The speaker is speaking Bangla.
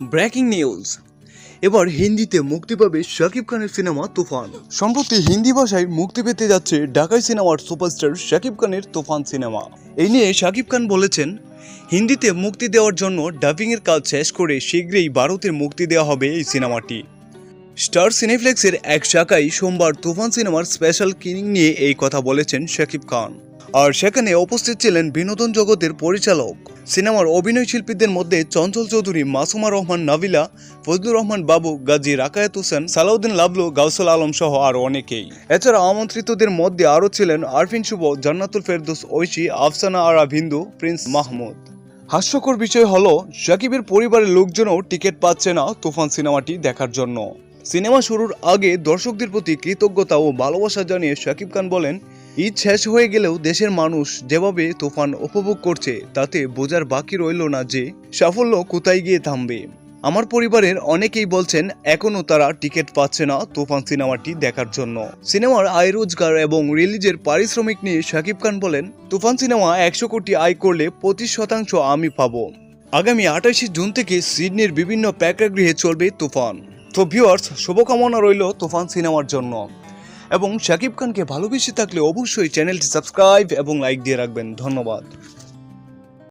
Breaking news. এবার হিন্দিতে মুক্তি পাবে শাকিব খানের সিনেমা তুফান। সম্প্রতি হিন্দি ভাষায় মুক্তি পেতে যাচ্ছে ঢাকাই সিনেমার সুপারস্টার শাকিব খানের তুফান সিনেমা। এই নিয়ে শাকিব খান বলেছেন, হিন্দিতে মুক্তি দেওয়ার জন্য ডাবিংয়ের কাজ শেষ করে শীঘ্রই ভারতে মুক্তি দেওয়া হবে এই সিনেমাটি। স্টার সিনেফ্লেক্সের এক শাখায় সোমবার তুফান সিনেমার স্পেশাল কিনিং নিয়ে এই কথা বলেছেন শাকিব খান। আর সেখানে উপস্থিত ছিলেন বিনোদন জগতের পরিচালক। সিনেমার অভিনয় শিল্পীদের মধ্যে চঞ্চল চৌধুরী, মাসুমা রহমান, নাবিলা, ফজলুর রহমান বাবু, গাজী রাকায়াত হোসেন, সালাউদ্দিন লাবলু, গাউসুল আলম সহ আরও অনেকেই। এছাড়া আমন্ত্রিতদের মধ্যে আরও ছিলেন আরফিন শুভ, জান্নাতুল ফেরদৌস, ঐশী, আফসানা আরা ভিন্দু, প্রিন্স মাহমুদ। হাস্যকর বিষয় হলো শাকিবের পরিবারের লোকজনও টিকিট পাচ্ছে না তুফান সিনেমাটি দেখার জন্য। সিনেমা শুরুর আগে দর্শকদের প্রতি কৃতজ্ঞতা ও ভালোবাসা জানিয়ে শাকিব খান বলেন, ঈদ শেষ হয়ে গেলেও দেশের মানুষ যেভাবে তুফান উপভোগ করছে, তাতে বোঝার বাকি রইল না যে সাফল্য কোথায় গিয়ে থামবে। আমার পরিবারের অনেকেই বলছেন এখনও তারা টিকিট পাচ্ছে না তুফান সিনেমাটি দেখার জন্য। সিনেমার আয় রোজগার এবং রিলিজের পারিশ্রমিক নিয়ে শাকিব খান বলেন, তুফান সিনেমা একশো কোটি আয় করলে পঁচিশ শতাংশ আমি পাবো। আগামী আঠাশে জুন থেকে সিডনির বিভিন্ন প্রেক্ষাগৃহে চলবে তুফান। তো ভিউয়ার্স শুভকামনা রইল তুফান সিনেমার জন্য। এবং শাকিব খানকে ভালোবেসে থাকলে অবশ্যই চ্যানেলটি সাবস্ক্রাইব এবং লাইক দিয়ে রাখবেন। ধন্যবাদ।